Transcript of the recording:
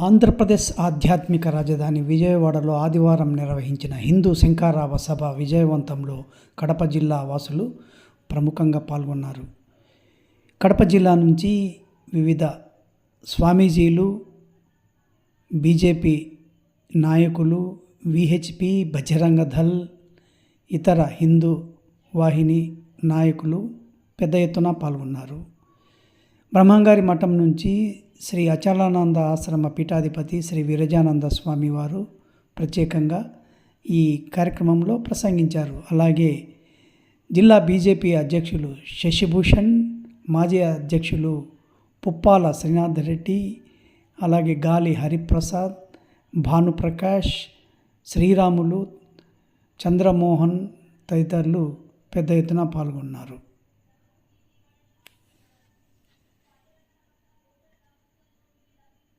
ఆంధ్రప్రదేశ్ ఆధ్యాత్మిక రాజధాని విజయవాడలో ఆదివారం నిర్వహించిన హిందూ శంఖారావ సభ విజయవంతంలో కడప జిల్లా వాసులు ప్రముఖంగా పాల్గొన్నారు. కడప జిల్లా నుంచి వివిధ స్వామీజీలు బీజేపీ నాయకులు విహెచ్పి బజరంగ దళ్ ఇతర హిందూ వాహిని నాయకులు పెద్ద ఎత్తున పాల్గొన్నారు. బ్రహ్మంగారి మఠం నుంచి శ్రీ అచలానంద ఆశ్రమ పీఠాధిపతి శ్రీ విరజానంద స్వామి వారు ప్రత్యేకంగా ఈ కార్యక్రమంలో ప్రసంగించారు. అలాగే జిల్లా బీజేపీ అధ్యక్షులు శశిభూషణ్ మాజీ అధ్యక్షులు పుప్పాల శ్రీనాథ్ రెడ్డి అలాగే గాలి హరిప్రసాద్ భానుప్రకాష్ శ్రీరాములు చంద్రమోహన్ తదితరులు పెద్ద ఎత్తున పాల్గొన్నారు.